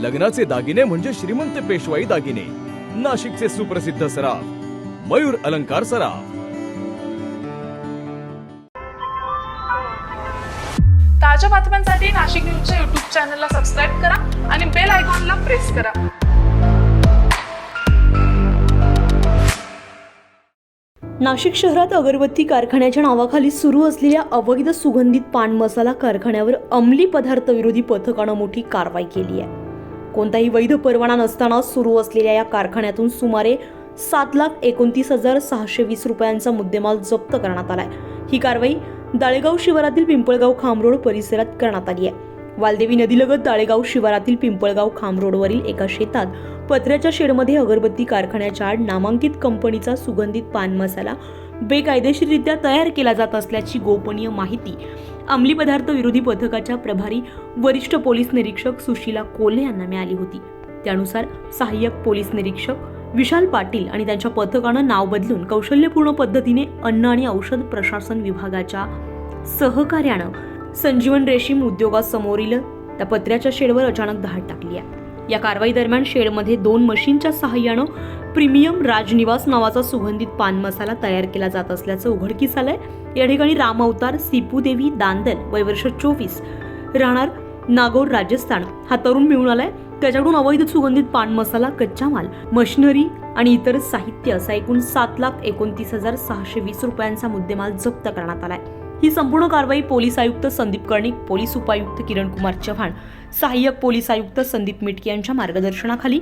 लग्नाचे दागिने म्हणजे श्रीमंत पेशवाई दागिने. नाशिकचे सुप्रसिद्ध सराफ मयूर अलंकार सराफ. ताज्या बातम्यांसाठी नाशिक न्यूजच्या युट्यूब चॅनलला सबस्क्राईब करा आणि बेल आयकॉनला प्रेस करा. नाशिक शहरात अगरबत्ती कारखान्याच्या नावाखाली सुरू असलेल्या अवैध सुगंधित पान मसाला कारखान्यावर अंमली पदार्थ विरोधी पथकानं मोठी कारवाई केली आहे. कोणताही वैध परवाना नसताना सुरू असलेल्या या कारखान्यातून सुमारे सात लाख एकोणतीस हजार सहाशे वीस रुपयांचा मुद्देमाल जप्त करण्यात आलाय. ही कारवाई दाळेगाव शिवारातील पिंपळगाव खामरोड परिसरात करण्यात आली आहे. वालदेवी नदीलगत दाळेगाव शिवारातील पिंपळगाव खामरोडवरील एका शेतात पत्र्याच्या शेडमध्ये अगरबत्ती कारखान्याच्या आड नामांकित कंपनीचा सुगंधित पान मसाला बेकायदेशीररित्या तयार केला जात असल्याची गोपनीय माहिती अंमली पदार्थ विरोधी पथकाच्या प्रभारी वरिष्ठ पोलीस निरीक्षक सुशीला कोल्हे यांना मिळाली होती. त्यानुसार सहाय्यक पोलीस निरीक्षक विशाल पाटील आणि त्यांच्या पथकानं नाव बदलून कौशल्यपूर्ण पद्धतीने अन्न आणि औषध प्रशासन विभागाच्या सहकार्यानं संजीवन रेशीम उद्योगासमोरील त्या पत्र्याच्या शेडवर अचानक धाड टाकली आहे. या कारवाई दरम्यान शेडमध्ये दोन मशीनच्या सहाय्यानं प्रीमियम राजनिवास नावाचा सुगंधित पान मसाला तयार केला जात असल्याचं उघडकीस आलंय. या ठिकाणी राम अवतार सिपूदेवी दांदल वय वर्ष चोवीस राहणार नागौर राजस्थान. हा तरुण मिळून आलाय. त्याच्याकडून अवैध सुगंधित पान मसाला कच्चा माल मशिनरी आणि इतर साहित्य असा एकूण सात लाख एकोणतीस हजार सहाशे वीस रुपयांचा मुद्देमाल जप्त करण्यात आलाय. ही संपूर्ण कारवाई पोलीस आयुक्त संदीप कर्णिक पोलीस उपायुक्त किरण कुमार चव्हाण सहाय्यक पोलीस आयुक्त संदीप मिटके यांच्या मार्गदर्शनाखाली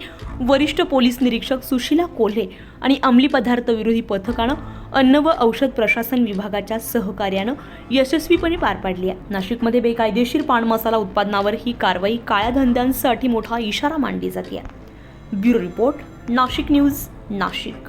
वरिष्ठ पोलीस निरीक्षक सुशीला कोल्हे आणि अंमली पदार्थ विरोधी पथकानं अन्न व औषध प्रशासन विभागाच्या सहकार्यानं यशस्वीपणे पार पाडली आहे. नाशिकमध्ये बेकायदेशीर पान मसाला उत्पादनावर ही कारवाई काळ्या धंद्यांसाठी मोठा इशारा मांडली जाते. Bureau report Nashik news Nashik.